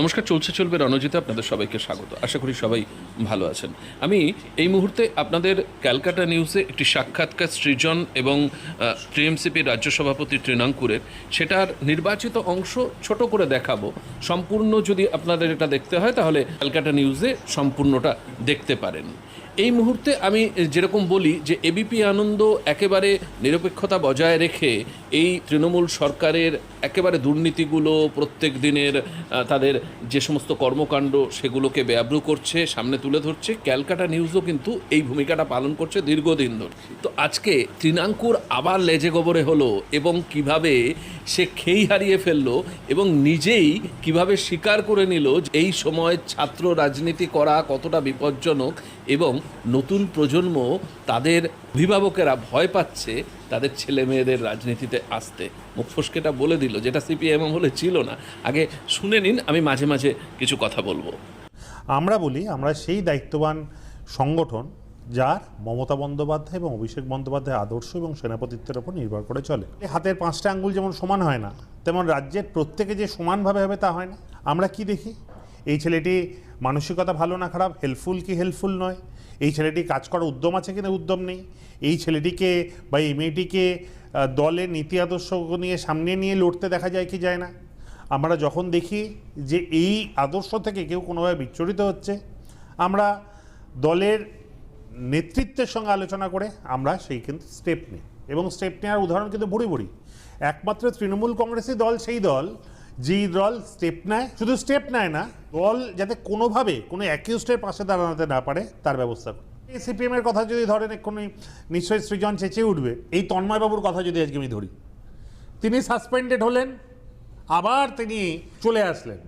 নমস্কার, চলছে, চলবে রণজিতে আপনাদের সবাইকে স্বাগত। আশা করি সবাই ভালো আছেন। আমি এই মুহূর্তে আপনাদের ক্যালকাটা নিউজে একটি সাক্ষাৎকার সৃজন এবং টিএমসিপির রাজ্য সভাপতি তৃণাঙ্কুরের। সেটার নির্বাচিত অংশ ছোট করে দেখাবো। সম্পূর্ণ যদি আপনাদের এটা দেখতে হয়, তাহলে ক্যালকাটা নিউজে সম্পূর্ণটা দেখতে পারেন। এই মুহূর্তে আমি যেরকম বলি যে এবিপি আনন্দ একেবারে নিরপেক্ষতা বজায় রেখে এই তৃণমূল সরকারের একেবারে দুর্নীতিগুলো প্রত্যেক দিনের তাদের যে সমস্ত কর্মকাণ্ড সেগুলোকে বেআব্রু করছে, সামনে তুলে ধরছে। ক্যালকাটা নিউজও কিন্তু এই ভূমিকাটা পালন করছে দীর্ঘদিন ধরে। তো আজকে তৃণাঙ্কুর আবার লেজে গোবরে হলো এবং কীভাবে সে খেই হারিয়ে ফেলল এবং নিজেই কীভাবে স্বীকার করে নিল এই সময় ছাত্র রাজনীতি করা কতটা বিপজ্জনক এবং নতুন প্রজন্ম তাদের অভিভাবকেরা ভয় পাচ্ছে তাদের ছেলে মেয়েদের রাজনীতিতে আসতে। মুখ ফসকেটা বলে দিল, যেটা সিপিএম হলে ছিল না। আগে শুনে নিন, আমি মাঝে মাঝে কিছু কথা বলব। আমরা বলি, আমরা সেই দায়িত্ববান সংগঠন যার মমতা বন্দ্যোপাধ্যায় এবং অভিষেক বন্দ্যোপাধ্যায় আদর্শ এবং সেনাপতিত্বের ওপর নির্ভর করে চলে। হাতের পাঁচটা আঙ্গুল যেমন সমান হয় না, তেমন রাজ্যের প্রত্যেকে যে সমানভাবে হবে তা হয় না। আমরা কি দেখি? এই ছেলেটি মানসিকতা ভালো না খারাপ হেল্পফুল কি হেল্পফুল নয়? এই ছেলেটি কাজ করার উদ্যম আছে কিনা? উদ্যম নেই। এই ছেলেটিকে বা এই মেয়েটিকে দলের নীতি আদর্শ নিয়ে সামনে নিয়ে লড়তে দেখা যায় কি যায় না? আমরা যখন দেখি যে এই আদর্শ থেকে কেউ কোনোভাবে বিচ্ছরিত হচ্ছে, আমরা দলের নেতৃত্বের সঙ্গে আলোচনা করে আমরা সেই কিন্তু স্টেপ নিই। এবং স্টেপ নেওয়ার উদাহরণ কিন্তু বুড়ি বুড়ি একমাত্র তৃণমূল কংগ্রেসই দল, সেই দল যেই দল স্টেপ নেয়, শুধু স্টেপ নেয় না, দল যাতে কোনোভাবে কোনো অ্যাকিউস্টের পাশে দাঁড়াতে না পারে, তার ব্যবস্থা করে এই সিপিএমের কথা যদি ধরেন, এক্ষুনি নিশ্চয়ই সৃজন চেঁচে উঠবে। এই তন্ময়বাবুর কথা যদি আজকে আমি ধরি, তিনি সাসপেন্ডেড হলেন, আবার তিনি চলে আসলেন।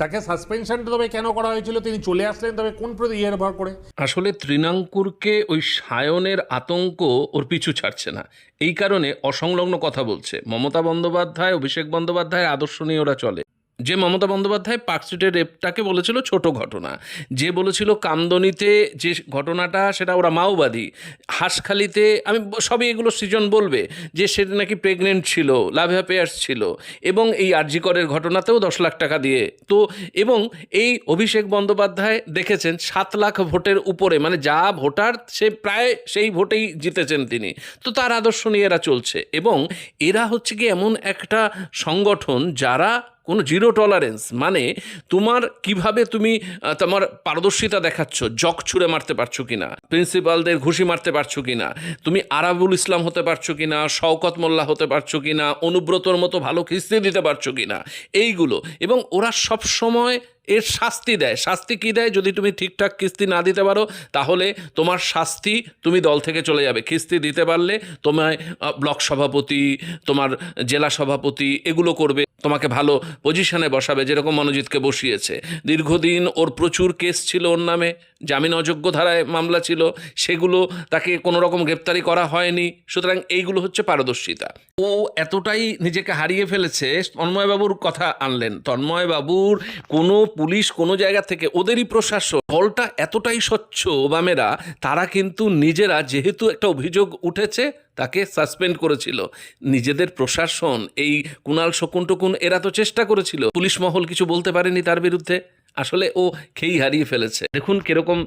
তাকে সাসপেনশনটা তবে কেন করা হয়েছিল, তিনি চলে আসলেন, তবে কোন প্রতি ইয়ের ভর করে? আসলে তৃণাঙ্কুরকে ওই সায়নের আতঙ্ক ওর পিছু ছাড়ছে না। এই কারণে অসংলগ্ন কথা বলছে। মমতা বন্দ্যোপাধ্যায়, অভিষেক বন্দ্যোপাধ্যায় আদর্শ নিয়ে ওরা চলে। যে মমতা বন্দ্যোপাধ্যায় পার্কস্ট্রিটের রেপটাকে বলেছিল ছোট ঘটনা। যে বলেছিল কামদনিতে যে ঘটনাটা, সেটা ওরা মাওবাদী। হাঁসখালিতে, আমি সবই এগুলো সৃজন বলবে যে সেটা নাকি প্রেগনেন্ট ছিল লাভ অ্যাফেয়ার্স ছিল এবং এই আরজিকরের ঘটনাতেও দশ লাখ টাকা দিয়ে। তো এবং এই অভিষেক বন্দ্যোপাধ্যায় দেখেছেন সাত লাখ ভোটের উপরে মানে যা ভোটার সে প্রায় সেই ভোটেই জিতেছেন তিনি। তো তার আদর্শ নিয়ে এরা চলছে এবং এরা হচ্ছে কি এমন একটা সংগঠন যারা কোনো জিরো টলারেন্স মানে তোমার কীভাবে তুমি তোমার পারদর্শিতা দেখাচ্ছ জক ছুঁড়ে মারতে পারছ কি না প্রিন্সিপালদের ঘুষি মারতে পারছ কি না তুমি আরাবুল ইসলাম হতে পারছ কি না শওকত মোল্লা হতে পারছ কি না অনুব্রতর মতো ভালো কিস্তি দিতে পারছ কিনা, এইগুলো। এবং ওরা সব সময় এর শাস্তি দেয়। শাস্তি কি দেয়? যদি তুমি ঠিকঠাক কিস্তি না দিতে পারো, তাহলে তোমার শাস্তি তুমি দল থেকে চলে যাবে। কিস্তি দিতে পারলে তোমায় ব্লক সভাপতি, তোমার জেলা সভাপতি এগুলো করবে, তোমাকে ভালো পজিশনে বসাবে, যেরকম মনোজিৎকে বসিয়েছে। দীর্ঘদিন ওর প্রচুর কেস ছিল ওর নামে। জামিন অযোগ্য ধারায় মামলা ছিল, সেগুলো তাকে কোনো রকম গ্রেপ্তারি করা হয়নি। সুতরাং এইগুলো হচ্ছে পারদর্শিতা। ও এতটাই নিজেকে হারিয়ে ফেলেছে, তন্ময়বাবুর কথা আনলেন। তন্ময়বাবুর কোনো পুলিশ কোনো জায়গা থেকে, ওদেরই প্রশাসন দলটা এতটাই স্বচ্ছ ওবামেরা তারা কিন্তু নিজেরা যেহেতু একটা অভিযোগ উঠেছে, তাকে সাসপেন্ড করেছিল। নিজেদের প্রশাসন, এই কুণাল শকুন টকুন এরা তো চেষ্টা করেছিল। পুলিশ মহল কিছু বলতে পারেনি তার বিরুদ্ধে? আসলে ও খেই হারিয়ে ফেলেছে। দেখুন কীরকম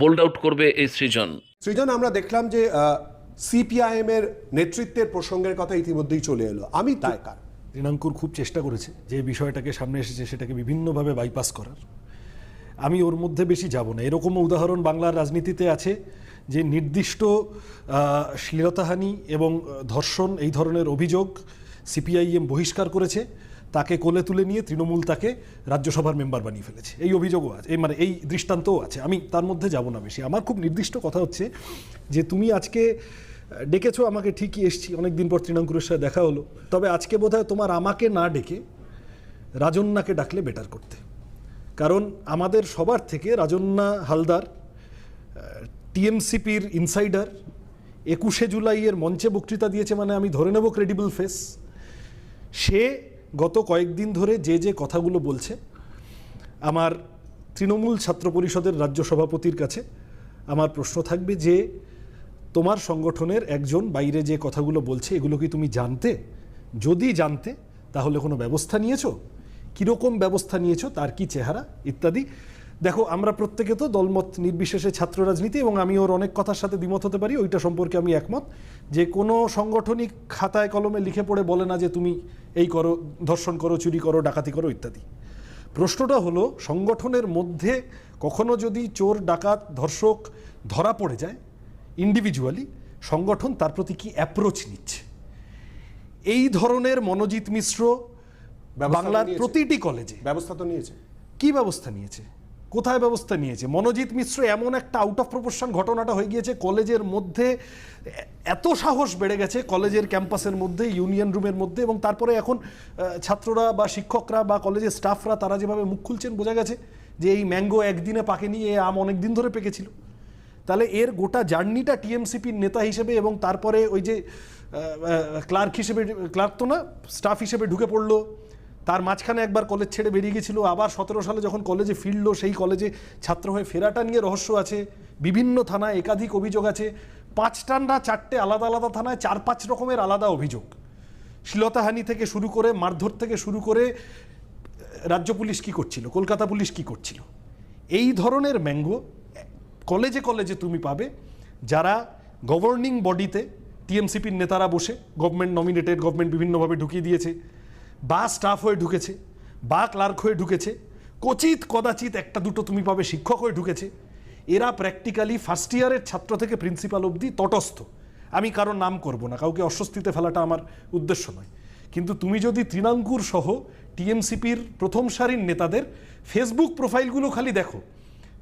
বোল্ড আউট করবে এই সৃজন। সৃজন আমরা দেখলাম যে সিপিআইএম এর নেতৃত্বের প্রসঙ্গের কথা ইতিমধ্যেই চলে এলো। আমি তাই কার? তৃণাঙ্কুর খুব চেষ্টা করেছে যে বিষয়টাকে সামনে এসেছে সেটাকে বিভিন্নভাবে বাইপাস করার। আমি ওর মধ্যে বেশি যাব না। এরকম উদাহরণ বাংলার রাজনীতিতে আছে যে নির্দিষ্ট শ্লীলতাহানি এবং ধর্ষণ এই ধরনের অভিযোগ সিপিআইএম বহিষ্কার করেছে। তাকে কোলে তুলে নিয়ে তৃণমূল তাকে রাজ্যসভার মেম্বার বানিয়ে ফেলেছে। এই অভিযোগও আছে, এই মানে এই দৃষ্টান্তও আছে। আমি তার মধ্যে যাব না বেশি। আমার খুব নির্দিষ্ট কথা হচ্ছে যে তুমি আজকে ডেকেছো আমাকে ঠিকই এসছি অনেক দিন পর তৃণাঙ্কুরের সাথে দেখা হলো। তবে আজকে বোধহয় তোমার আমাকে না ডেকে রাজন্যাকে ডাকলে বেটার করতে। কারণ আমাদের সবার থেকে রাজন্যা হালদার টিএমসিপির ইনসাইডার একুশে জুলাইয়ের মঞ্চে বক্তৃতা দিয়েছে মানে আমি ধরে নেব ক্রেডিবল ফেস সে গত কয়েকদিন ধরে যে যে কথাগুলো বলছে, আমার তৃণমূল ছাত্র পরিষদের রাজ্য সভাপতির কাছে আমার প্রশ্ন থাকবে যে, তোমার সংগঠনের একজন বাইরে যে কথাগুলো বলছে, এগুলো কি তুমি জানতে? যদি জানতে, তাহলে কোনো ব্যবস্থা নিয়েছো? কীরকম ব্যবস্থা নিয়েছো? তার কি চেহারা? ইত্যাদি। দেখো আমরা প্রত্যেকে তো দলমত নির্বিশেষে ছাত্র রাজনীতি এবং আমি ওর অনেক কথার সাথে দ্বিমত হতে পারি ওইটা সম্পর্কে আমি একমত। যে কোনো সাংগঠনিক খাতায় কলমে লিখে পড়ে বলে না যে তুমি এই করো ধর্ষণ করো চুরি করো ডাকাতি করো ইত্যাদি। প্রশ্নটা হলো সংগঠনের মধ্যে কখনো যদি চোর ডাকাত ধর্ষক ধরা পড়ে যায় ইন্ডিভিজুয়ালি সংগঠন তার প্রতি কি অ্যাপ্রোচ নিচ্ছে? এই ধরনের মনোজিৎ মিশ্র বাংলার প্রতিটি কলেজে ব্যবস্থা তো নিয়েছে। কি ব্যবস্থা নিয়েছে? কোথায় ব্যবস্থা নিয়েছে? মনোজিৎ মিশ্র এমন একটা আউট অফ প্রপোর্শন ঘটনাটা হয়ে গিয়েছে, কলেজের মধ্যে এত সাহস বেড়ে গেছে কলেজের ক্যাম্পাসের মধ্যে, ইউনিয়ন রুমের মধ্যে এবং তারপরে এখন ছাত্ররা বা শিক্ষকরা বা কলেজের স্টাফরা তারা যেভাবে মুখ খুলছেন বোঝা গেছে যে এই ম্যাঙ্গো একদিনে পাকেনি, এ আম অনেক দিন ধরে পেকেছিল। তাহলে এর গোটা জার্নিটা টিএমসিপির নেতা হিসেবে এবং তারপরে ওই যে ক্লার্ক হিসেবে ক্লার্ক তো না স্টাফ হিসেবে ঢুকে পড়ল। তার মাঝখানে একবার কলেজ ছেড়ে বেরিয়ে গেছিল। আবার সতেরো সালে যখন কলেজে ফিরলো, সেই কলেজে ছাত্র হয়ে ফেরাটা নিয়ে রহস্য আছে। বিভিন্ন থানায় একাধিক অভিযোগ আছে। পাঁচটা না চারটে আলাদা আলাদা থানায় চার পাঁচ রকমের আলাদা অভিযোগ। শ্লীলতাহানি থেকে শুরু করে, মারধর থেকে শুরু করে, রাজ্য পুলিশ কি করছিল? কলকাতা পুলিশ কি করছিল? এই ধরনের ম্যাঙ্গো কলেজে কলেজে তুমি পাবে। যারা গভর্নিং বডিতে টিএমসিপির নেতারা বসে গভর্নমেন্ট নমিনেটেড গভর্নমেন্ট বিভিন্নভাবে ঢুকিয়ে দিয়েছে। বা স্টাফ হয়ে ঢুকেছে, বা ক্লার্ক হয়ে ঢুকেছে, কচিত কদাচিৎ একটা দুটো তুমি পাবে শিক্ষক হয়ে ঢুকেছে। এরা প্র্যাকটিক্যালি ফার্স্ট ইয়ারের ছাত্র থেকে প্রিন্সিপাল অবধি তটস্থ। আমি কারও নাম করব না, কাউকে অস্বস্তিতে ফেলাটা আমার উদ্দেশ্য নয়। কিন্তু তুমি যদি তৃণাঙ্কুর সহ টিএমসিপির প্রথম সারির নেতাদের ফেসবুক প্রোফাইলগুলো খালি দেখো,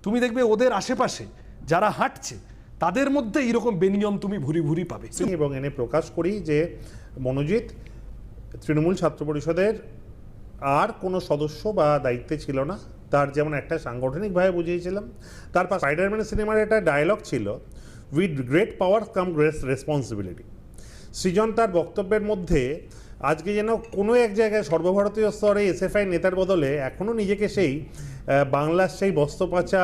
তুমি দেখবে ওদের আশেপাশে যারা হাঁটছে, তাদের মধ্যে এরকম বেনিয়ম তুমি ভুরি ভুরি পাবে। এবং এনে প্রকাশ করি যে মনোজিৎ তৃণমূল ছাত্র পরিষদের আর কোনো সদস্য বা দায়িত্বে ছিল না। তার যেমন একটা সাংগঠনিকভাবে বুঝিয়েছিলাম। তার স্পাইডারম্যান সিনেমার একটা ডায়লগ ছিল with great power come great responsibility Srijan তার বক্তব্যের মধ্যে, আজকে যেন কোনো এক জায়গায় সর্বভারতীয় স্তরে এসএফআই নেতার বদলে এখনও নিজেকে সেই বাংলার সেই বস্ত্রপাচা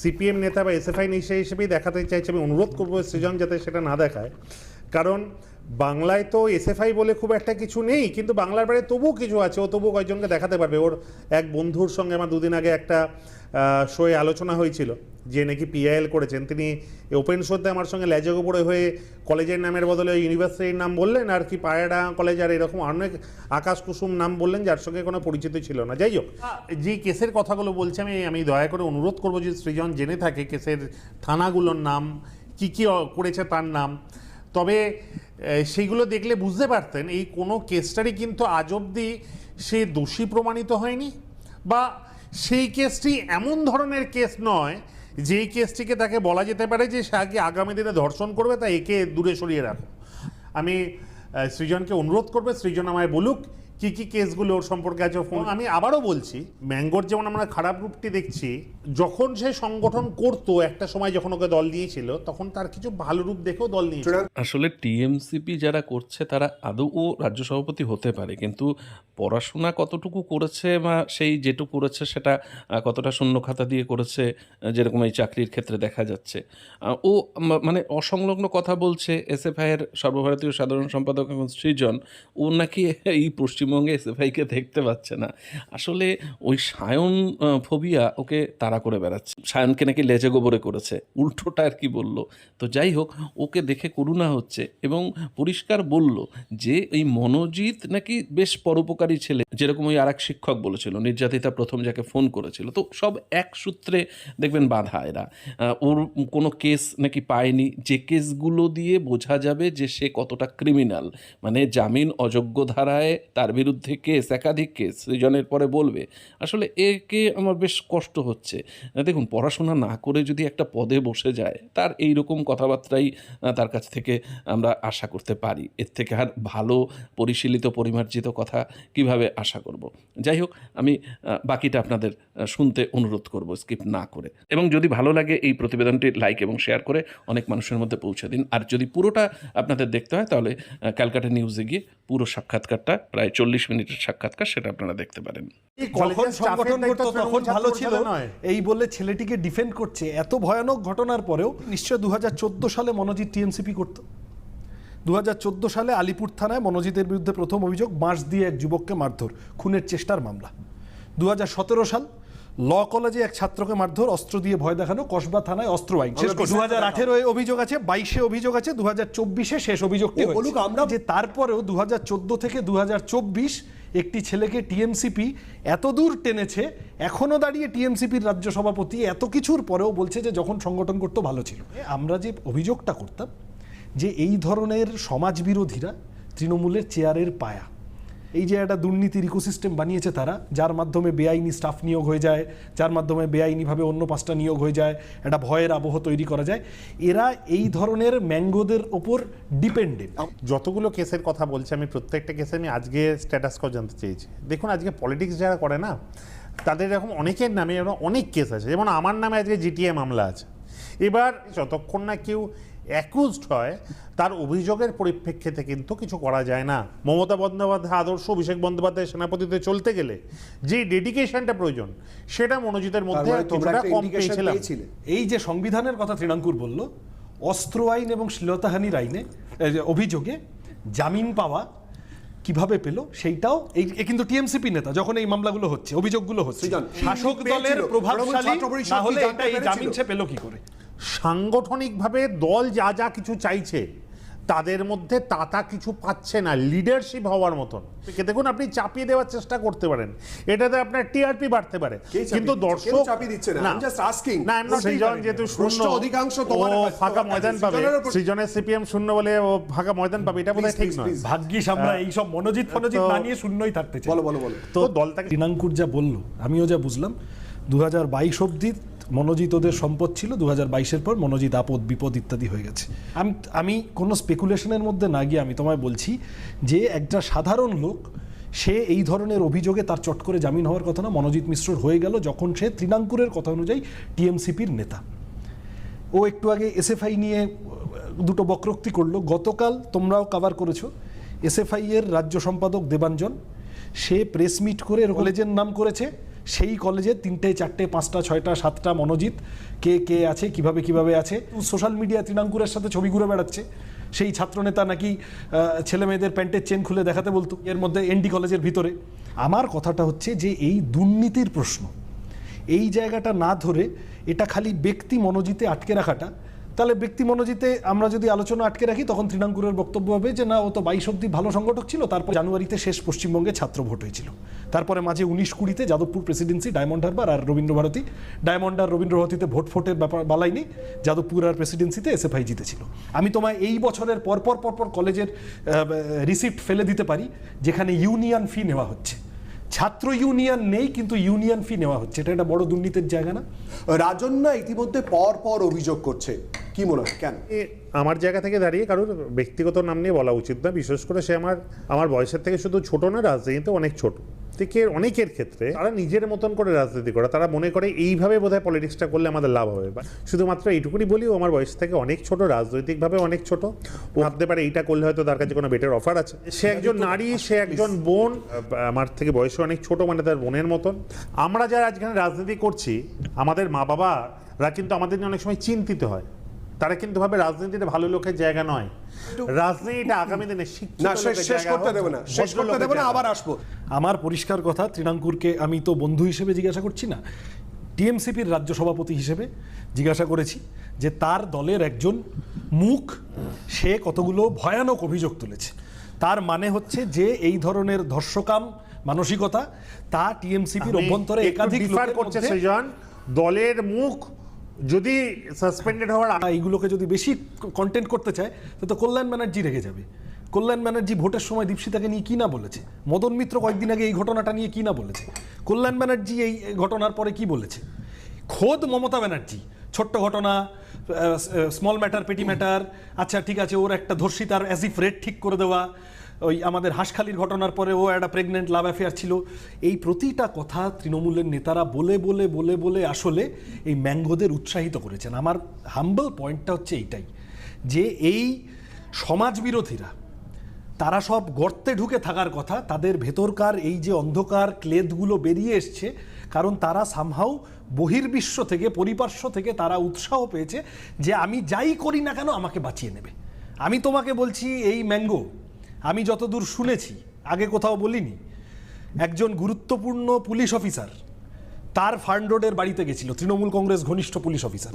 সিপিএম নেতা বা এসএফআই নেতা হিসেবেই দেখাতে চাইছে। আমি অনুরোধ করব সৃজন যাতে সেটা না দেখায়। কারণ বাংলায় তো এসএফআই বলে খুব একটা কিছু নেই, কিন্তু বাংলার বাইরে তবুও কিছু আছে। ও তবুও কয়েকজনকে দেখাতে পারবে। ওর এক বন্ধুর সঙ্গে আমার দুদিন আগে একটা শোয়ে আলোচনা হয়েছিল, যে নাকি পিআইএল করেছেন। তিনি ওপেন শোতে আমার সঙ্গে ল্যাজগো পড়ে হয়ে কলেজের নামের বদলে ইউনিভার্সিটির নাম বললেন, আর কি পায়রা কলেজ আর এরকম অনেক আকাশ কুসুম নাম বললেন, যার সঙ্গে কোনো পরিচিত ছিল না। যাই হোক যে কেসের কথাগুলো বলছি, আমি আমি দয়া করে অনুরোধ করব যে সৃজন জেনে থাকে কেসের থানাগুলোর নাম, কি কি করেছে তার নাম। তবে সেইগুলো দেখলে বুঝতে পারতেন, এই কোনো কেসটারই কিন্তু আজ অবধি সে দোষী প্রমাণিত হয়নি বা সেই কেসটি এমন ধরনের কেস নয় যে কেসটিকে তাকে বলা যেতে পারে যে সে আগে আগামী দিনে ধর্ষণ করবে, তা একে দূরে সরিয়ে রাখো। আমি সৃজনকে অনুরোধ করবে, সৃজন আমায় বলুক কি কি কেসগুলো ওর সম্পর্কে আছে ফোন আমি আবারও বলছি ম্যাঙ্গোর যেমন আমরা খারাপ রূপটি দেখছি যখন সে সংগঠন করতো একটা সময় যখন ওকে দল দিয়েছিল তখন তার কিছু ভালো রূপ দেখেও দল নিয়েছিল। আসলে টিএমসিপি যারা করছে তারা আদৌ ও রাজ্য সভাপতি হতে পারে কিন্তু পড়াশোনা কতটুকু করেছে বা সেই যেটুকু করেছে সেটা কতটা শূন্য খাতা দিয়ে করেছে যেরকম এই চাকরির ক্ষেত্রে দেখা যাচ্ছে। ও মানে অসংলগ্ন কথা বলছে এসএফআইয়ের সর্বভারতীয় সাধারণ সম্পাদক এবং সৃজন ও নাকি এই পশ্চিমবঙ্গে এসএফআইকে দেখতে পাচ্ছে না। আসলে ওই সায়ন ফোবিয়া ওকে তাড়া করে বেড়াচ্ছে। সায়নকে নাকি লেজে গোবরে করেছে। উল্টোটা আর কি বলল। তো যাই হোক, ওকে দেখে করুণা হচ্ছে এবং পরিষ্কার বলল যে, এই মনোজিৎ নাকি বেশ পরোপকারী ছেলে। যেরকম ওই আর এক শিক্ষক বলেছিল, নির্যাতিতা প্রথম যাকে ফোন করেছিল, তো সব এক সূত্রে দেখবেন বাধা এরা। ওর কোনো কেস নাকি পায়নি, যে কেসগুলো দিয়ে বোঝা যাবে যে সে কতটা ক্রিমিনাল মানে জামিন অযোগ্য ধারায় তার বিরুদ্ধে কেস, একাধিক কেস সৃজনের পরে বলবে। আসলে একে আমার বেশ কষ্ট হচ্ছে। দেখুন, পড়াশোনা না করে যদি একটা পদে বসে যায়, তার এই রকম কথাবার্তাই তার কাছ থেকে আমরা আশা করতে পারি। এর থেকে আর ভালো, পরিশীলিত, পরিমার্জিত কথা কীভাবে আশা করব। যাই হোক আমি বাকিটা আপনাদের শুনতে অনুরোধ করব স্কিপ না করে। এবং যদি ভালো লাগে এই প্রতিবেদনটি লাইক এবং শেয়ার করে অনেক মানুষের মধ্যে পৌঁছে দিন। আর যদি পুরোটা আপনাদের দেখতে হয় তাহলে ক্যালকাটা নিউজে গিয়ে পুরো সাক্ষাৎকারটা প্রায় চল্লিশ মিনিটের সাক্ষাৎকার সেটা আপনারা দেখতে পারেন। যখন সংগঠন করতো তখন ভালো ছিল। এই বলে ছেলেটিকে ডিফেন্ড করছে। এত ভয়ানক ঘটনার পরেও নিশ্চয় দু হাজার চোদ্দ সালে মনোজিৎ টিএমসিপি করতো। দু হাজার চোদ্দ সালে আলিপুর থানায় মনোজিতের বিরুদ্ধে প্রথম অভিযোগ বাঁশ দিয়ে এক যুবককে মারধর খুনের চেষ্টার মামলা। দু সাল ল কলেজে এক ছাত্রকে মারধর অস্ত্র দিয়ে ভয় দেখানো কসবা থানায় অস্ত্র আইন। দু হাজার আঠেরো অভিযোগ আছে বাইশে অভিযোগ আছে দু হাজার চব্বিশে শেষ অভিযোগটি বলুক, আমরা- যে তারপরেও দু হাজার চোদ্দ থেকে দু হাজার চব্বিশ একটি ছেলেকে টিএমসিপি এত দূর টেনেছে এখনও দাঁড়িয়ে টিএমসিপির রাজ্য সভাপতি এত কিছুর পরেও বলছে যে যখন সংগঠন করতো ভালো ছিল। আমরা যে অভিযোগটা করতাম যে এই ধরনের সমাজবিরোধীরা তৃণমূলের চেয়ারের পায়া। এই যে একটা দুর্নীতির ইকোসিস্টেম বানিয়েছে তারা, যার মাধ্যমে বেআইনি স্টাফ নিয়োগ হয়ে যায়, যার মাধ্যমে বেআইনিভাবে অন্য পাঁচটা নিয়োগ হয়ে যায়, একটা ভয়ের আবহ তৈরি করা যায়, এরা এই ধরনের ম্যাঙ্গোদের ওপর ডিপেন্ডেন্ট। যতগুলো কেসের কথা বলছি আমি, প্রত্যেকটা কেসে আমি আজকে স্ট্যাটাস কর জানতে চেয়েছি। দেখুন, আজকে পলিটিক্স যারা করে না, তাদের এরকম অনেকের নামে অনেক কেস আছে। যেমন আমার নামে আজকে জিটিএ মামলা আছে। এবার যতক্ষণ না কেউ অ্যাকুজড হয় তার অভিযোগের পরিপ্রেক্ষিতে কিন্তু কিছু করা যায় না। মমতা বন্দ্যোপাধ্যায় আদর্শ অভিষেক বন্দ্যোপাধ্যায় সেনাপতিতে চলতে গেলে যে ডেডিকেশনটা প্রয়োজন সেটা মনোজিতের মধ্যে কিছুটা কম পেয়েছিলাম। এই যে সংবিধানের কথা তৃণাঙ্কুর বলল অস্ত্র আইন এবং শ্লীলতাহানির আইনে অভিযোগে জামিন পাওয়া কীভাবে পেল সেইটাও এই কিন্তু টিএমসিপি নেতা যখন এই মামলাগুলো হচ্ছে অভিযোগগুলো হচ্ছে শাসক দলের প্রভাবশালী তৃণমূল ছাত্র পরিষদ না হলে এটা এই জামিন সে পেল কি করে? সাংগঠনিকভাবে দল যা যা কিছু চাইছে তাদের মধ্যে তাতা কিছু পাচ্ছে না লিডারশিপ হওয়ার মতন। দেখুন আপনি চাপিয়ে দেওয়ার চেষ্টা করতে পারেন। এটাতে আপনার টিআরপি বাড়তে পারে। কিন্তু দর্শক চাপিয়ে দিচ্ছে না? Just asking. না বলতেই সৃজন যেহেতু শূন্য। অধিকাংশ তোমার ফাঁকা ময়দান পাবে। সৃজনের সিপিএম শূন্য বলে ও ফাঁকা ময়দান পাবে। এটা বোধহয় ঠিক নয়. ভাগ্যিস আমরা এইসব মনোজিৎ ফনোজিৎ তো- না নিয়ে শূন্যই থাকতে চাই। বলো বলো বলো। তো দলটাকে তৃণাঙ্কুর যা বলল আমিও যা বুঝলাম দু হাজার বাইশ অব্দি মনোজিৎ ওদের সম্পদ ছিল দু হাজার পর মনোজিৎ আপদ বিপদ ইত্যাদি হয়ে গেছে। আমি আমি কোনো স্পেকুলেশনের মধ্যে না গিয়ে আমি তোমায় বলছি যে একটা সাধারণ লোক সে এই ধরনের অভিযোগে তার চট করে জামিন হওয়ার কথা না মনোজিৎ মিশ্রর হয়ে গেল যখন সে তৃণাঙ্কুরের কথা অনুযায়ী টিএমসিপির নেতা। ও একটু আগে এসএফআই নিয়ে দুটো বক্রোক্তি করল। গতকাল তোমরাও কভার করেছ। এসএফআই এর রাজ্য সম্পাদক দেবাঞ্জন সে প্রেস মিট করে কলেজের নাম করেছে। সেই কলেজে তিনটে, চারটে, পাঁচটা, ছয়টা, সাতটা মনোজিৎ, কে কে আছে, কীভাবে কীভাবে আছে। সোশ্যাল মিডিয়া তৃণাঙ্কুরের সাথে ছবি ঘুরে বেড়াচ্ছে। সেই ছাত্রনেতা নাকি ছেলে মেয়েদের প্যান্টের চেন খুলে দেখাতে বলতো, এর মধ্যে এনডি কলেজের ভিতরে। আমার কথাটা হচ্ছে যে, এই দুর্নীতির প্রশ্ন, এই জায়গাটা না ধরে এটা খালি ব্যক্তি মনোজিতে আটকে রাখাটা, তাহলে ব্যক্তি মনোজিতে আমরা যদি আলোচনা আটকে রাখি, তখন তৃণাঙ্কুরের বক্তব্য হবে যে, না, ও তো বাইশ অব্দি ভালো সংগঠক ছিল, তারপর জানুয়ারিতে শেষ পশ্চিমবঙ্গে ছাত্র ভোট হয়েছিল। তারপরে মাঝে উনিশ কুড়িতে যাদবপুর প্রেসিডেন্সি ডায়মন্ড হারবার আর রবীন্দ্রভারতী ডায়মন্ড আর রবীন্দ্রভারতীতে ভোট ফোটের ব্যাপার বালাই নেই যাদবপুর আর প্রেসিডেন্সিতে এসএফআই জিতেছিল। আমি তোমায় এই বছরের পরপর পরপর কলেজের রিসিপ্ট ফেলে দিতে পারি যেখানে ইউনিয়ন ফি নেওয়া হচ্ছে। ছাত্র ইউনিয়ন নেই কিন্তু ইউনিয়ন ফি নেওয়া হচ্ছে। এটা একটা বড় দুর্নীতির জায়গা না? রাজন্যা ইতিমধ্যে পর পর অভিযোগ করছে। কি মনে হয়? কেন? এ আমার জায়গা থেকে দাঁড়িয়ে কারোর ব্যক্তিগত নাম নিয়ে বলা উচিত না। বিশেষ করে সে আমার আমার বয়সের থেকে শুধু ছোট না রাজনীতিতে অনেক ছোট। থেকে অনেকের ক্ষেত্রে তারা নিজের মতন করে রাজনীতি করে তারা মনে করে এইভাবে বোধহয় পলিটিক্সটা করলে আমাদের লাভ হবে। বা শুধুমাত্র এইটুকুনি বলি ও আমার বয়স থেকে অনেক ছোট রাজনৈতিকভাবে অনেক ছোট। ও ভাবতে পারে এইটা করলে হয়তো তার কাছে কোনো বেটার অফার আছে। সে একজন নারী সে একজন বোন আমার থেকে বয়সে অনেক ছোট মানে তার বোনের মতন। আমরা যারা আজখানে রাজনীতি করছি আমাদের মা বাবারা কিন্তু আমাদের নিয়ে অনেক সময় চিন্তিত হয়। তারা কিন্তু ভাবে রাজনীতিটা ভালো লোকের জায়গা নয়। রাজনীতিটা আগামী দিনে শিক্ষিত না শেষ লোকের শেষ জায়গা করতে হোক, না শেষ করতে ভদ্রলোকের না আবার আসব। আমার পরিষ্কার কথা তৃণাঙ্কুরকে আমি তো বন্ধু হিসেবে জিজ্ঞাসা করছি না টিএমসিপির রাজ্য সভাপতি হিসেবে জিজ্ঞাসা করেছি যে তার দলের একজন মুখ সে কতগুলো ভয়ানক অভিযোগ তুলেছে। তার মানে হচ্ছে যে এই ধরনের ধর্ষকাম মানসিকতা তা টিএমসিপির অভ্যন্তরে একাধিক করছে দলের মুখ যদি সাসপেন্ডেড হওয়ার এইগুলোকে যদি বেশি কন্টেন্ট করতে চায় তো তো কল্যাণ ব্যানার্জি রেগে যাবে। কল্যাণ ব্যানার্জি ভোটের সময় দীপশিতাকে নিয়ে কি না বলেছে? মদন মিত্র কয়েকদিন আগে এই ঘটনাটা নিয়ে কি না বলেছে? কল্যাণ ব্যানার্জি এই এই ঘটনার পরে কি বলেছে? খোদ মমতা ব্যানার্জি, ছোট্ট ঘটনা স্মল ম্যাটার পেটি ম্যাটার আচ্ছা ঠিক আছে, ওর একটা ধর্ষিতার অ্যাজিফ রেট ঠিক করে দেওয়া ওই আমাদের হাঁসখালির ঘটনার পরে ও একটা প্রেগনেন্ট লাভ অ্যাফেয়ার ছিল। এই প্রতিটা কথা তৃণমূলের নেতারা বলে বলে বলে বলে আসলে এই ম্যাঙ্গোদের উৎসাহিত করেছেন। আমার হাম্বল পয়েন্টটা হচ্ছে এইটাই যে এই সমাজ বিরোধীরা তারা সব গর্তে ঢুকে থাকার কথা, তাদের ভেতরকার এই যে অন্ধকার ক্লেদগুলো বেরিয়ে এসছে, কারণ তারা সামহাও বহির্বিশ্ব থেকে, পরিপার্শ্ব থেকে তারা উৎসাহ পেয়েছে যে আমি যাই করি না কেন আমাকে বাঁচিয়ে নেবে। আমি তোমাকে বলছি, এই ম্যাঙ্গো আমি যতদূর শুনেছি, আগে কোথাও বলিনি, একজন গুরুত্বপূর্ণ পুলিশ অফিসার তার ফান্ড রোডের বাড়িতে গেছিল, তৃণমূল কংগ্রেস ঘনিষ্ঠ পুলিশ অফিসার।